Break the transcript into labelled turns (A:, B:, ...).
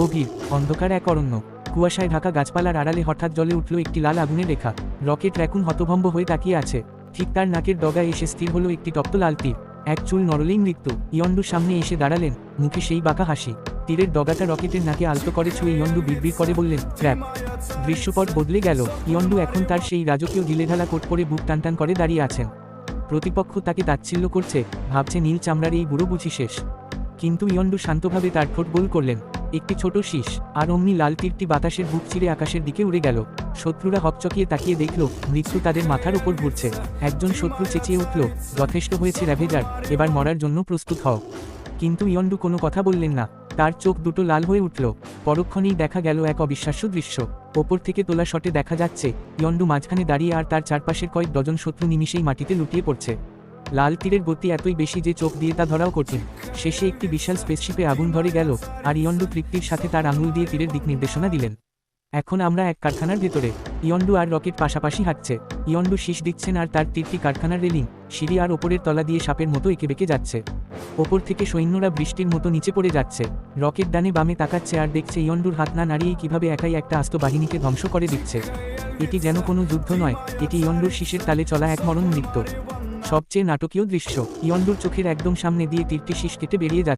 A: গভীর, অন্ধকার এক অরণ্য। কুয়াশায় ঢাকা গাছপালার আড়ালে হঠাৎ জলে উঠল একটি লাল আগুনের রেখা। রকেট র্যাকুন হতভম্ব হয়ে তাকিয়ে আছে। ঠিক তার নাকের ডগায় এসে স্থির হলো একটি তপ্ত লাল তীর। এক চুল নরলেই মৃত্যু। ইয়ন্ডুর সামনে এসে দাঁড়ালেন। মুখে সেই বাঁকা হাসি। তীরের ডগাটা রকেটের নাকে আলতো করে ছুঁয়ে ইয়ন্ডু বিড়বিড় করে বললেন ট্র্যাপ দৃশ্যপট বদলে গেল। ইয়ন্ডু এখন তার সেই রাজকীয় ঢিলেঢালা কোট করে বুক টানটান করে দাঁড়িয়ে আছেন। প্রতিপক্ষ তাকে তাচ্ছিল্য করছে, ভাবছে নীল চামড়ার এই বুড়ো বুঝি শেষ। কিন্তু ইয়ন্ডু শান্তভাবে তার ঠোঁট গোল করলেন। একটি ছোট শীষ আর অমনি লাল তীরটি বাতাসের বুক চিরে আকাশের দিকে উড়ে গেল। শত্রুরা হকচকিয়ে তাকিয়ে দেখল, মৃত্যু তাদের মাথার উপর ঘুরছে। একজন শত্রু চেঁচিয়ে উঠল, যথেষ্ট হয়েছে র্যাভেজার, এবার মরার জন্য প্রস্তুত হও। কিন্তু ইয়ন্ডু কোনো কথা বললেন না। তার চোখ দুটো লাল হয়ে উঠল। পরক্ষণেই দেখা গেল এক অবিশ্বাস্য দৃশ্য। ওপর থেকে তোলা শটে দেখা যাচ্ছে ইয়ন্ডু মাঝখানে দাঁড়িয়ে আর তার চারপাশের কয়েক ডজন শত্রু নিমিষেই মাটিতে লুটিয়ে পড়ছে। লাল তীরের গতি এতই বেশি যে চোখ দিয়ে তা ধরাও কঠিন। শেষে একটি বিশাল স্পেসশিপে আগুন ধরে গেল আর ইয়ন্ডু তৃপ্তির সাথে তার আঙুল দিয়ে তীরের দিক নির্দেশনা দিলেন। এখন আমরা এক কারখানার ভেতরে। ইয়ন্ডু আর রকেট পাশাপাশি হাঁটছে। ইয়ন্ডু শীষ দিচ্ছেন আর তার তীরটি কারখানার রেলিং, সিঁড়ি আর ওপরের তলা দিয়ে সাপের মতো এঁকে বেঁকে যাচ্ছে। ওপর থেকে সৈন্যরা বৃষ্টির মতো নিচে পড়ে যাচ্ছে। রকেট ডানে বামে তাকাচ্ছে আর দেখছে ইয়ন্ডুর হাত না নাড়িয়েই কীভাবে একাই একটা আস্ত বাহিনীকে ধ্বংস করে দিচ্ছে। এটি যেন কোনো যুদ্ধ নয়, এটি ইয়ন্ডুর শীষের তালে চলা এক মরণ নৃত্য সবচেয়ে নাটকীয় দৃশ্য। ইয়ন্ডুর চোখের একদম সামনে দিয়ে তীরটি শীষ কেটে বেরিয়ে যাচ্ছে।